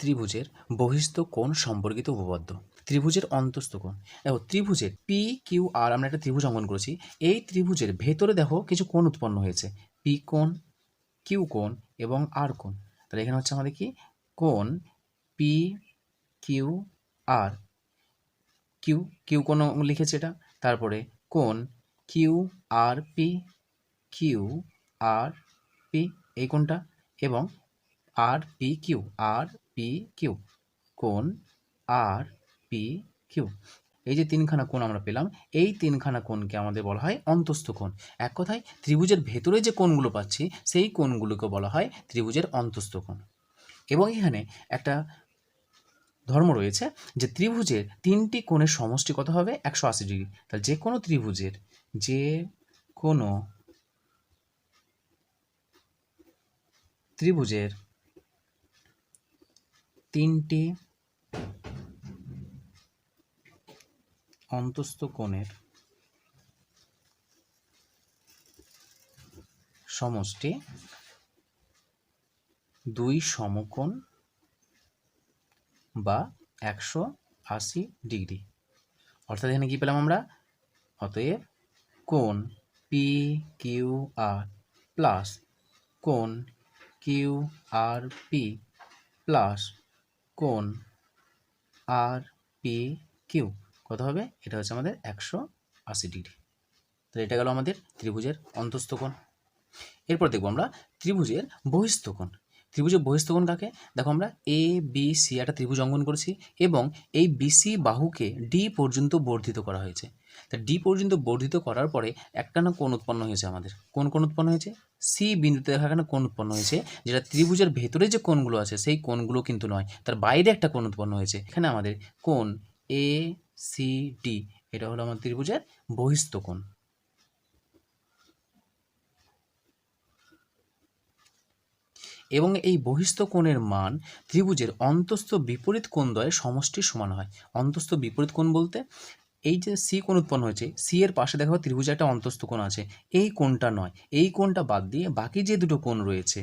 ত্রিভুজের বহিস্থ কোণ সম্পর্কিত উপপাদ্য। ত্রিভুজের অন্তস্থ কোণ। দেখো, ত্রিভুজের পি কিউ আর আমরা একটা ত্রিভুজ অঙ্কন করেছি। এই ত্রিভুজের ভেতরে দেখো কিছু কোণ উৎপন্ন হয়েছে। পি কোণ কিউ কোণ এবং আর কোণ। তাহলে এখানে হচ্ছে আমাদের কি? কোণ P Q R Q Q কোণ লিখেছে এটা। তারপরে কোণ Q R P Q R P এই কোণটা এবং R P Q R P Q কোণ আর পি কিউ এই যে তিনখানা কোণ আমরা পেলাম, এই তিনখানা কোণকে আমাদের বলা হয় অন্তস্থ কোণ। এক কথায়, ত্রিভুজের ভেতরে যে কোণগুলো পাচ্ছি, সেই কোণগুলোকে বলা হয় ত্রিভুজের অন্তস্থ কোণ। এবং এখানে একটা ধর্ম রয়েছে যে ত্রিভুজের তিনটি কোণের সমষ্টি কত হবে? একশো আশি ডিগ্রি। তাহলে যে কোনো ত্রিভুজের, যে কোনো ত্রিভুজের তিনটি অন্তস্থ কোণের সমষ্টি, দুই সমকোণ বা একশো আশি ডিগ্রি। অর্থাৎ এখানে কী পেলাম আমরা? অতএব কোণ পি কিউ আর প্লাস কোণ কিউ আর পি প্লাস কোণ আর, পি, কিউ। কত হবে? এটা হচ্ছে আমাদের একশো আশি ডিগ্রি। তাহলে এটা গেল আমাদের ত্রিভুজের অন্তস্থ কোণ। এরপর দেখব আমরা ত্রিভুজের বহিস্থ কোণ। ত্রিভুজের বহিস্থ কোণ কাকে? দেখো আমরা এ বি সি একটা ত্রিভুজ অঙ্কন করেছি এবং এই বিসি বাহুকে ডি পর্যন্ত বর্ধিত করা হয়েছে। তা ডি পর্যন্ত বর্ধিত করার পরে একটা না কোণ উৎপন্ন হয়েছে আমাদের? কোন কোণ উৎপন্ন হয়েছে? সি বিন্দুতে দেখা এখানে কোণ উৎপন্ন হয়েছে? যেটা ত্রিভুজের ভেতরে যে কোণগুলো আছে, সেই কোণগুলো কিন্তু নয়। তার বাইরে একটা কোণ উৎপন্ন হয়েছে। এখানে আমাদের কোণ এ সি ডি এটা হলো আমার ত্রিভুজের বহিস্থ কোণ। এবং এই বহিস্থ কোণের মান ত্রিভুজের অন্তস্থ বিপরীত কোণদ্বয়ের সমষ্টির সমান হয়। অন্তস্থ বিপরীত কোণ বলতে এই যে সি কোণ উৎপন্ন হয়েছে সি এর পাশে দেখো ত্রিভুজে একটা অন্তস্থ কোণ আছে, এই কোণটা নয়, এই কোণটা বাদ দিয়ে বাকি যে দুটো কোণ রয়েছে,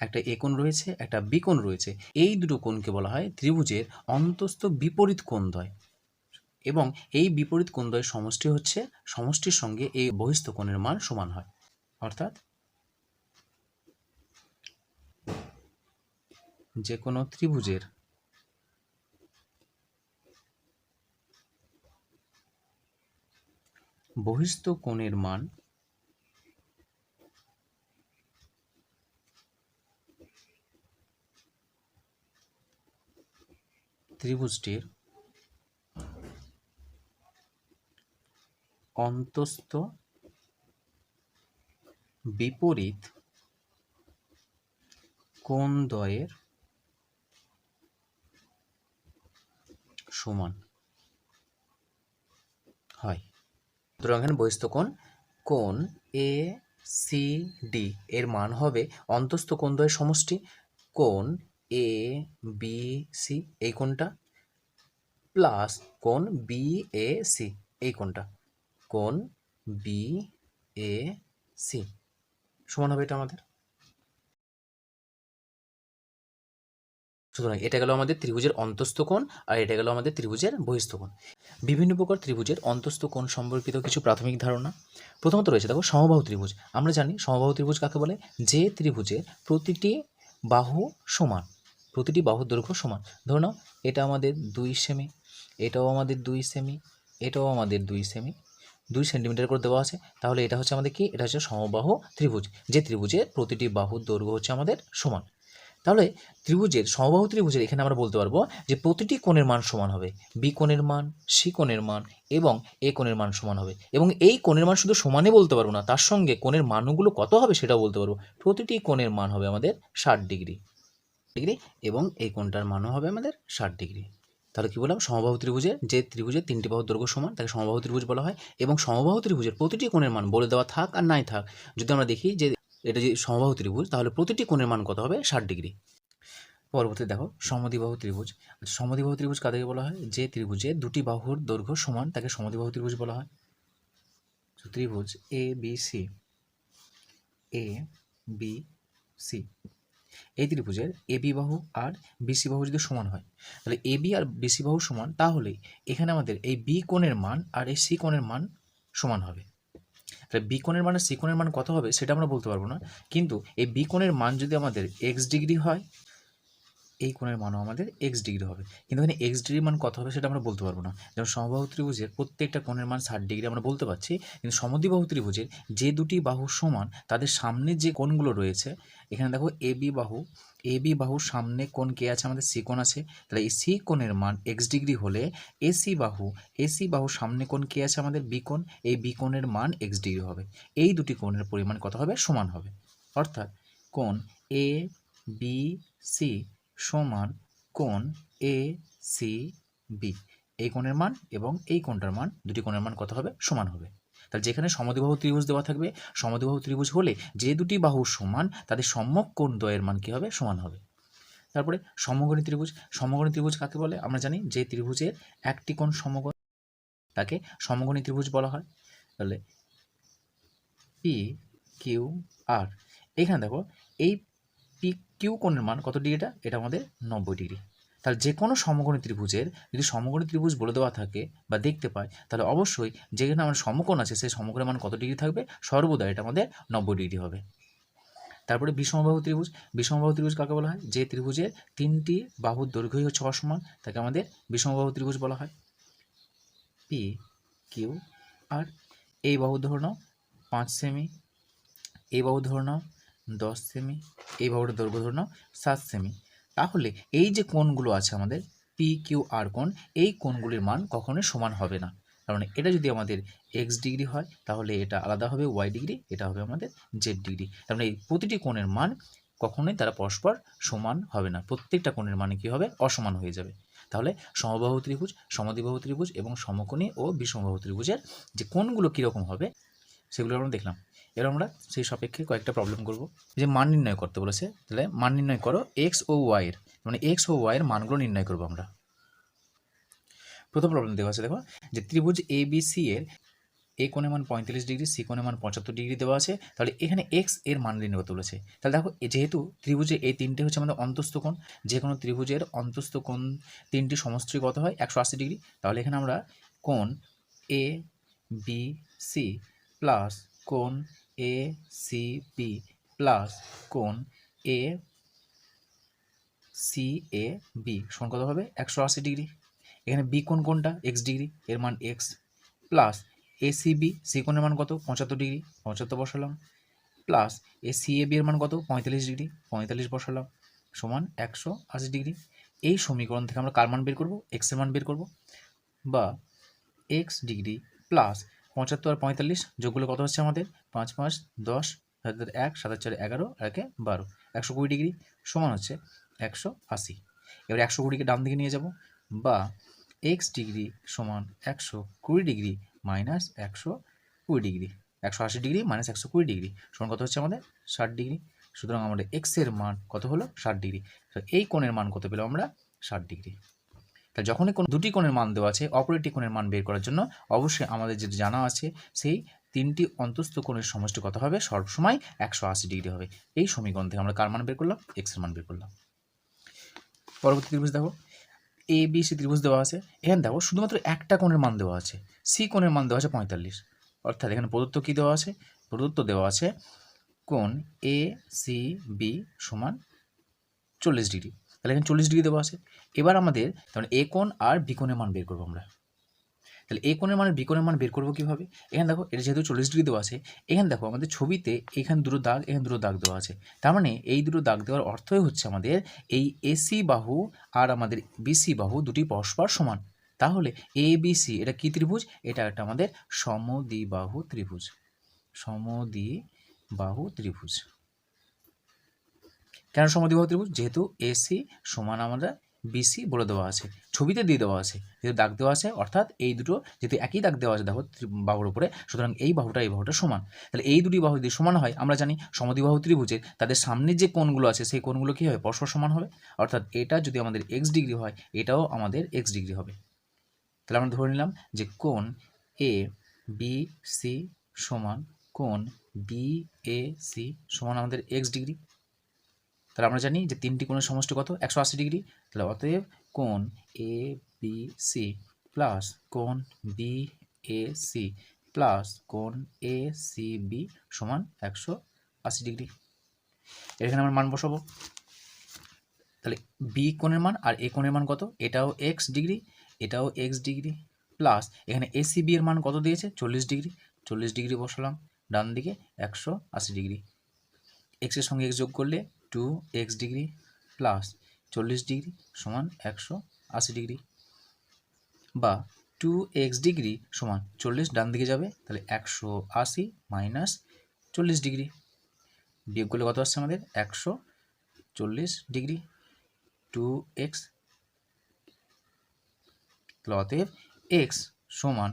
একটা এ কোণ রয়েছে, একটা বি কোণ রয়েছে, এই দুটো কোণকে বলা হয় ত্রিভুজের অন্তস্থ বিপরীত কোণদ্বয় এবং এই বিপরীত কোণদ্বয়ের সমষ্টি হচ্ছে, সমষ্টির সঙ্গে এই বহিস্থ কোণের মান সমান হয়, অর্থাৎ যে কোনো ত্রিভুজের বহিস্থ কোণের মান ত্রিভুজটির অন্তস্থ বিপরীত কোণদ্বয়ের সমান হয়। সুতরাং এখানে বহিস্থকোণ কোণ এ সি ডি এর মান হবে অন্তস্থ কোণদ্বয়ের সমষ্টি, কোণ এ বি সি এই কোণটা, প্লাস কোণ বি এ সি এই কোণটা, কোণ বি এ সি সমান হবে এটা আমাদের। সুতরাং এটা গেল আমাদের ত্রিভুজের অন্তস্থ কোণ আর এটা গেল আমাদের ত্রিভুজের বহিস্থ কোণ। বিভিন্ন প্রকার ত্রিভুজের অন্তস্থ কোণ সম্পর্কিত কিছু প্রাথমিক ধারণা। প্রথমত রয়েছে দেখো সমবাহু ত্রিভুজ। আমরা জানি সমবাহু ত্রিভুজ কাকে বলে? যে ত্রিভুজের প্রতিটি বাহু সমান, প্রতিটি বাহুর দৈর্ঘ্য সমান। ধরো নাও এটা আমাদের দুই সেমি, এটাও আমাদের দুই সেমি, এটাও আমাদের দুই সেমি। দুই সেন্টিমিটার করে দেওয়া আছে। তাহলে এটা হচ্ছে আমাদের কি? এটা হচ্ছে সমবাহু ত্রিভুজ। যে ত্রিভুজের প্রতিটি বাহুর দৈর্ঘ্য হচ্ছে আমাদের সমান। তাহলে ত্রিভুজের, সমবাহু ত্রিভুজের এখানে আমরা বলতে পারব যে প্রতিটি কোণের মান সমান হবে। বি কোণের মান, সি কোণের মান এবং এ কোণের মান সমান হবে। এবং এই কোণের মান শুধু সমানই বলতে পারব না, তার সঙ্গে কোণের মানগুলো কত হবে সেটাও বলতে পারব। প্রতিটি কোণের মান হবে আমাদের ষাট ডিগ্রি। ডিগ্রি এবং এই কোণটার মানও হবে আমাদের ষাট ডিগ্রি। তাহলে কী বললাম? সমবাহু ত্রিভুজের, যে ত্রিভুজের তিনটি বাহুর দৈর্ঘ্য সমান, তাকে সমবাহু ত্রিভুজ বলা হয় এবং সমবাহু ত্রিভুজের প্রতিটি কোণের মান বলে দেওয়া থাক আর নাই থাক। যদি আমরা দেখি যে এটা যে সমবাহু ত্রিভুজ, তাহলে প্রতিটি কোণের মান কত হবে? ষাট ডিগ্রি। পরবর্তী দেখো, সমদ্বিবাহু ত্রিভুজ। সমদ্বিবাহু ত্রিভুজ কাদেরকে বলা হয়? যে ত্রিভুজে দুটি বাহুর দৈর্ঘ্য সমান, তাকে সমদ্বিবাহু ত্রিভুজ বলা হয়। ত্রিভুজ A B C A B C এই ত্রিভুজের এবি বাহু আর বিসি বাহু যদি সমান হয়, তাহলে এ বি আর বিসি বাহু সমান, তাহলে এখানে আমাদের এই বি কোণের মান আর এই সি কোণের মান সমান হবে। তাহলে বি কোণের মান সি কোণের মান কত হবে সেটা আমরা বলতে পারব না। কিন্তু এই বি কোণের মান যদি আমাদের এক্স ডিগ্রি হয়, এই কোণের মানও আমাদের এক্স ডিগ্রি হবে। কিন্তু এখানে এক্স ডিগ্রির মান কত হবে সেটা আমরা বলতে পারব না। যেমন সমবাহু ত্রিভুজের প্রত্যেকটা কোণের মান ষাট ডিগ্রি আমরা বলতে পারছি, কিন্তু সমদ্বিবাহু ত্রিভুজের যে দুটি বাহু সমান, তাদের সামনে যে কোণগুলো রয়েছে, এখানে দেখো এ বি বাহু এ বি বাহুর সামনে কোণ কে আছে? আমাদের সি কোণ আছে। তাহলে এই সি কোণের মান এক্স ডিগ্রি হলে এসি বাহু এসি বাহুর সামনে কোণ কে আছে? আমাদের বি কোণ। এই বি কোণের মান এক্স ডিগ্রি হবে। এই দুটি কোণের পরিমাণ কত হবে? সমান হবে। অর্থাৎ কোণ এ বি সি সমান কোণ এ সি বি। এই কোণের মান এবং এই কোণটার মান, দুটি কোণের মান কত হবে? সমান হবে। তাহলে যেখানে সমদ্বিবাহু ত্রিভুজ দেওয়া থাকবে, সমদ্বিবাহু ত্রিভুজ হলে যে দুটি বাহু সমান, তাদের সম্যক কোণ দ্বয়ের মান কী হবে? সমান হবে। তারপরে সমগণী ত্রিভুজ সমগণী ত্রিভুজ কাকে বলে? আমরা জানি যে ত্রিভুজের একটি কোণ সমগণ, তাকে সমগণী ত্রিভুজ বলা হয়। তাহলে পি কিউ আর এখানে দেখো এই পি কিউ কোণের মান কত ডিগ্রিটা এটা আমাদের নব্বই ডিগ্রি। তাহলে যে কোনো সমকোণী ত্রিভুজের যদি সমকোণী ত্রিভুজ বলে দেওয়া থাকে বা দেখতে পায় তাহলে অবশ্যই যেখানে আমার সমকোণ আছে, সেই সমকোণের মান কত ডিগ্রি থাকবে? সর্বদা এটা আমাদের নব্বই ডিগ্রি হবে। তারপরে বিষমবাহু ত্রিভুজ বিষমবাহু ত্রিভুজ কাকে বলা হয়? যে ত্রিভুজের তিনটি বাহুর দৈর্ঘ্যই হচ্ছে অসমান, তাকে আমাদের বিষমবাহু ত্রিভুজ বলা হয়। পি কিউ আর এই বাহু ধরে পাঁচ সেমি, এই বাহু ধরে দশ সেমি, এই বাহুটার দৈর্ঘ্য ধরে নাও, সাত সেমি। তাহলে এই যে কোণগুলো আছে আমাদের পি কিউ আর কোণ, এই কোণগুলির মান কখনোই সমান হবে না। কারণ এটা যদি আমাদের এক্স ডিগ্রি হয়, তাহলে এটা আলাদা হবে ওয়াই ডিগ্রি এটা হবে আমাদের জেড ডিগ্রি মানে এই প্রতিটি কোণের মান কখনোই তারা পরস্পর সমান হবে না। প্রত্যেকটা কোণের মানে কী হবে? অসমান হয়ে যাবে। তাহলে সমবাহু ত্রিভুজ, সমদ্বিবাহু ত্রিভুজ এবং সমকোণী ও বিষমবাহু ত্রিভুজের যে কোণগুলো কীরকম হবে, সেগুলো আমরা দেখলাম। এবার আমরা সেই সাপেক্ষে কয়েকটা প্রবলেম করব। যে মান নির্ণয় করতে বলেছে, তাহলে মান নির্ণয় করো এক্স ও ওয়াইয়ের মানে এক্স ও ওয়াইয়ের মানগুলো নির্ণয় করব আমরা। প্রথম প্রবলেম দেওয়া আছে, দেখো, যে ত্রিভুজ এ বি সি এর এ কোণের মান পঁয়তাল্লিশ ডিগ্রি সি কোণের মান পঁচাত্তর ডিগ্রি দেওয়া আছে, তাহলে এখানে এক্সের মান নির্ণয় করতে বলেছে। তাহলে দেখো যেহেতু ত্রিভুজে এই তিনটে হচ্ছে আমাদের অন্তস্থ কোণ, যে কোনো ত্রিভুজের অন্তস্থ কোণ তিনটি সমষ্টি কত হয়? একশো আশি ডিগ্রি। তাহলে এখানে আমরা কোণ এ বি সি প্লাস কোণ এ সি বি প্লাস কোণ এ সি এ বি সমান কত হবে? একশো আশি ডিগ্রি। এখানে বি কোণ কোনটা এক্স ডিগ্রি। এর মান X plus A C B C কোণের মান কত? পঁচাত্তর ডিগ্রি। পঁচাত্তর বসালাম। Plus A C A B এর মান কত? পঁয়তাল্লিশ ডিগ্রি। পঁয়তাল্লিশ বসালাম। সমান একশো আশি ডিগ্রি। এই সমীকরণ থেকে আমরা কার মান বের করব? এক্সের মান বের করব। বা এক্স ডিগ্রি প্লাস পঁচাত্তর আর পঁয়তাল্লিশ, যোগগুলো কত হচ্ছে আমাদের? পাঁচ পাঁচ, দশ, সাত এক, সাত চার, এগারো, একে বারো। একশো কুড়ি ডিগ্রি সমান হচ্ছে একশো আশি। এবার একশো কুড়িকে ডান দিকে নিয়ে যাব। বা এক্স ডিগ্রি সমান একশো কুড়ি ডিগ্রি মাইনাস একশো কুড়ি ডিগ্রি। একশো আশি ডিগ্রি মাইনাস একশো কুড়ি ডিগ্রি সমান কত হচ্ছে আমাদের? ষাট ডিগ্রি। সুতরাং আমাদের এক্সের মান কত হলো? ষাট ডিগ্রি। তো এই কোণের মান কত পেলাম আমরা? ষাট ডিগ্রি। তা যখনই কোনো দুটি কোণের মান দেওয়া আছে, অপর একটি কোণের মান বের করার জন্য অবশ্যই আমাদের যেটা জানা আছে, সেই তিনটি অন্তস্থ কোণের সমষ্টি কত হবে? সবসময় একশো আশি ডিগ্রি হবে। এই সমীকরণ থেকে আমরা কার মান বের করলাম? এক্সের মান বের করলাম। পরবর্তী ত্রিভুজ দেখো। এ বি সি ত্রিভুজ দেওয়া আছে। এখানে দেখো, শুধুমাত্র একটা কোণের মান দেওয়া আছে। সি কোণের মান দেওয়া আছে পঁয়তাল্লিশ। অর্থাৎ এখানে প্রদত্ত কী দেওয়া আছে? প্রদত্ত দেওয়া আছে কোণ এ সি বি সমান চল্লিশ ডিগ্রি। তাহলে এখানে চল্লিশ ডিগ্রি দেওয়া আছে এবার আমাদের তাহলে এ কোণ আর বি কোণের মান বের করব আমরা। তাহলে এ কোণের মানে বি কোণের মান বের করব কীভাবে? এখানে দেখো, এটা যেহেতু চল্লিশ ডিগ্রি দেওয়া আছে, এখানে দেখো আমাদের ছবিতে এখানে দুটো দাগ, এখানে দুটো দাগ দেওয়া আছে। তার মানে এই দুটো দাগ দেওয়ার অর্থই হচ্ছে আমাদের এই এসি বাহু আর আমাদের বিসি বাহু দুটি পরস্পর সমান। তাহলে এ বি সি এটা কী ত্রিভুজ? এটা একটা আমাদের সমদ্বিবাহু ত্রিভুজ। সমদ্বিবাহু ত্রিভুজ। কেন সমদ্বিবাহু ত্রিভুজ? যেহেতু এসি সমান আমরা বিসি বলে দেওয়া আছে। ছবিতে দিয়ে দেওয়া আছে। যেহেতু দাগ দেওয়া আছে, অর্থাৎ এই দুটো যেহেতু একই দাগ দেওয়া আছে, দেখো বাহুর উপরে, সুতরাং এই বাহুটা এই বাহুটা সমান। তাহলে এই দুটি বাহু যদি সমান হয়, আমরা জানি সমদ্বিবাহু ত্রিভুজের তাদের সামনে যে কোণগুলো আছে, সেই কোণগুলো কী হবে পরস্পর সমান হবে। অর্থাৎ এটা যদি আমাদের এক্স ডিগ্রি হয়, এটাও আমাদের এক্স ডিগ্রি হবে। তাহলে আমরা ধরে নিলাম যে কোণ এ বি সি সমান কোণ বি এ সি সমান আমাদের এক্স ডিগ্রি। তাহলে আমরা জানি যে তিনটি কোণের সমষ্টি কত? একশো আশি ডিগ্রি। তাহলে অতএব কোণ এ বি সি প্লাস কোণ বি এ সি প্লাস কোণ এ সি বি সমান একশো আশি ডিগ্রি। এখানে আমরা মান বসাবো। তাহলে বি কোণের মান আর এ কোণের মান কত? এটাও এক্স ডিগ্রি, এটাও এক্স ডিগ্রি প্লাস এখানে এসি বি এর মান কত দিয়েছে? চল্লিশ ডিগ্রি। চল্লিশ ডিগ্রি বসালাম ডান দিকে একশো আশি ডিগ্রি। এক্সের সঙ্গে এক্স যোগ করলে টু এক্স ডিগ্রি প্লাস চল্লিশ ডিগ্রি সমান একশো আশি ডিগ্রি বা টু এক্স ডিগ্রি সমান চল্লিশ ডান দিকে যাবে, তাহলে একশো আশি মাইনাস চল্লিশ ডিগ্রি বিয়োগ করলে কত আসছে আমাদের? একশো চল্লিশ ডিগ্রি টু এক্স অতএব এক্স সমান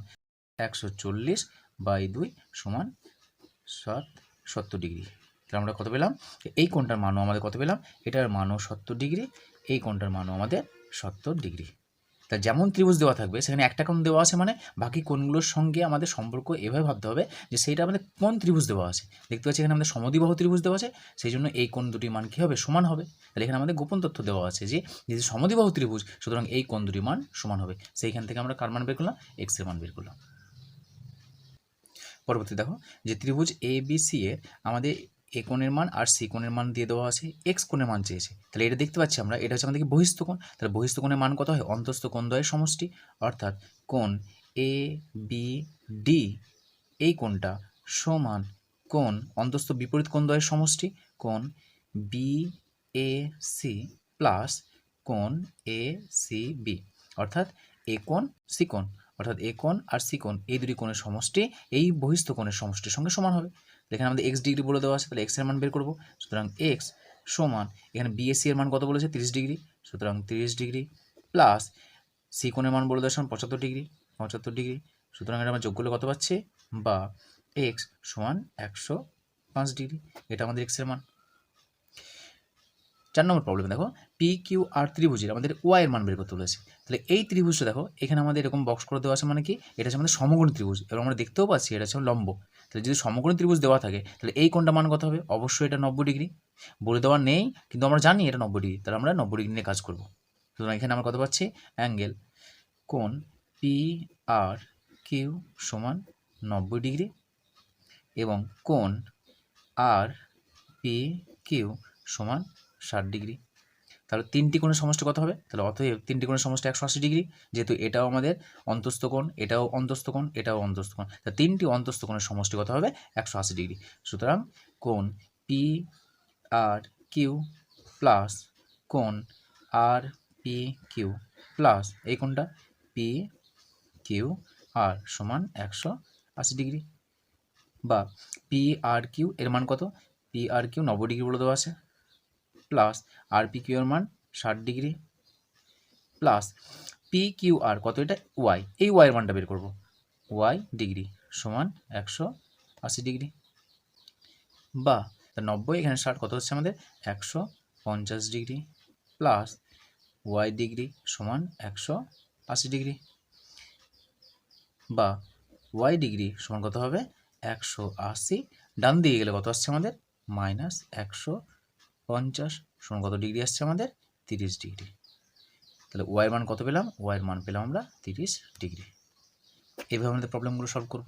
একশো চল্লিশ বাই দুই সমান সাত সত্তর ডিগ্রি তাহলে আমরা কত পেলাম? এই কোণটার মানও আমাদের কত পেলাম? এটার মানও সত্তর ডিগ্রি, এই কোণটার মানও আমাদের সত্তর ডিগ্রি। তা যেমন ত্রিভুজ দেওয়া থাকবে, সেখানে একটা কোণ দেওয়া আছে মানে বাকি কোণগুলোর সঙ্গে আমাদের সম্পর্ক এভাবে ভাবতে হবে যে সেইটা আমাদের কোন ত্রিভুজ দেওয়া আছে। দেখতে পাচ্ছি এখানে আমাদের সমদ্বিবাহু ত্রিভুজ দেওয়া আছে, সেই জন্য এই কোণ দুটি মান কী হবে? সমান হবে। তাহলে এখানে আমাদের গোপন তথ্য দেওয়া আছে যে যদি সমদ্বিবাহু ত্রিভুজ, সুতরাং এই কোণ দুটি মান সমান হবে। সেইখান থেকে আমরা কার মান বের করলাম? এক্সের মান বের করলাম। পরবর্তী দেখো, যে ত্রিভুজ এ বি সি এর আমাদের এ কোণের মান আর সি কোণের মান দিয়ে দেওয়া আছে এক্স কোণের মান চেয়েছে। তাহলে এটা দেখতে পাচ্ছি আমরা, এটা হচ্ছে আমাদেরকে বহিস্থ কোণ? তাহলে বহিস্থ কোণের মান কত হয়? অন্তস্থ কোণ দ্বয়ের সমষ্টি। অর্থাৎ কোণ এ বি ডি এই কোণটা সমান কোণ, অন্তস্থ বিপরীত কোণ দ্বয়ের সমষ্টি, কোণ বি এ সি প্লাস কোণ এ সি বি অর্থাৎ এ কোণ সি কোণ। অর্থাৎ এ কোণ আর সি কোণ, এই দুটি কোণের সমষ্টি, এই বহিস্থ কোণের সমষ্টির সঙ্গে সমান হবে। এখানে আমাদের এক্স ডিগ্রি বলে দেওয়া আছে, তাহলে এক্সের মান বের করব। সুতরাং এক্স সমান, এখানে বিএসসি এর মান কত বলেছে? তিরিশ ডিগ্রি সুতরাং তিরিশ ডিগ্রি প্লাস সি কোণের মান বলে দেওয়া পঁচাত্তর ডিগ্রি পঁচাত্তর ডিগ্রি সুতরাং এটা আমরা যোগ করলে কত পাচ্ছে? বা এক্স সমান একশো পাঁচ ডিগ্রি এটা আমাদের এক্সের মান। চার নম্বর প্রবলেম দেখো। পি কিউ আর ত্রিভুজের আমাদের ওয়াই মান বের করতে বলেছে। তাহলে এই ত্রিভুজটা দেখো, এখানে আমাদের এরকম বক্স করে দেওয়া আছে মানে কি? এটা হচ্ছে আমাদের সমকোণী ত্রিভুজ। এবং আমরা দেখতেও পাচ্ছি এটা হচ্ছে লম্ব। তাহলে যদি সমকোণী ত্রিভুজ দেওয়া থাকে, তাহলে এই কোণটা মান কত হবে? অবশ্যই এটা নব্বই ডিগ্রি। বলে দেওয়া নেই, কিন্তু আমরা জানি এটা নব্বই ডিগ্রি। তাহলে আমরা নব্বই ডিগ্রি নিয়ে কাজ করব। সুতরাং এখানে আমরা কত পাচ্ছি? অ্যাঙ্গেল কোণ পি আর কিউ সমান নব্বই ডিগ্রি এবং কোণ আর পি কিউ সমান ষাট ডিগ্রি। তাহলে তিনটি কোণের সমষ্টি কত হবে? তাহলে অতএব তিনটি কোণের সমষ্টি একশো আশি ডিগ্রি, যেহেতু এটাও আমাদের অন্তস্থ কোণ, এটাও অন্তস্থ কোণ, এটাও অন্তস্থ কোণ। তা তিনটি অন্তস্থ কোণের সমষ্টি কত হবে? একশো আশি ডিগ্রি। সুতরাং কোণ পি আর কিউ প্লাস কোণ আর পি কিউ প্লাস এই কোণটা পি কিউ আর সমান একশো আশি ডিগ্রি। বা পি আর কিউ এর মান কত? পি আর কিউ নব্বই ডিগ্রি বলে দেওয়া আছে। প্লাস আর পি কিউ মান ষাট degree plus P Q R, কত এটা? ওয়াই। এই ওয়াইয়ের মানটা বের করব। ওয়াই ডিগ্রি সমান একশো আশি ডিগ্রি। বা নব্বই এখানে ষাট, কত হচ্ছে আমাদের? একশো পঞ্চাশ ডিগ্রি প্লাস ওয়াই ডিগ্রি সমান একশো আশি ডিগ্রি। বা ওয়াই ডিগ্রি সমান কত হবে? একশো আশি। ডান দিকে গেলে কত আসছে আমাদের? মাইনাস একশো পঞ্চাশ, সমান কত ডিগ্রি আসছে আমাদের? তিরিশ ডিগ্রি তাহলে ওয়াইয়ের মান কত পেলাম? ওয়াইয়ের মান পেলাম আমরা তিরিশ ডিগ্রি এইভাবে আমাদের প্রবলেমগুলো সলভ করব।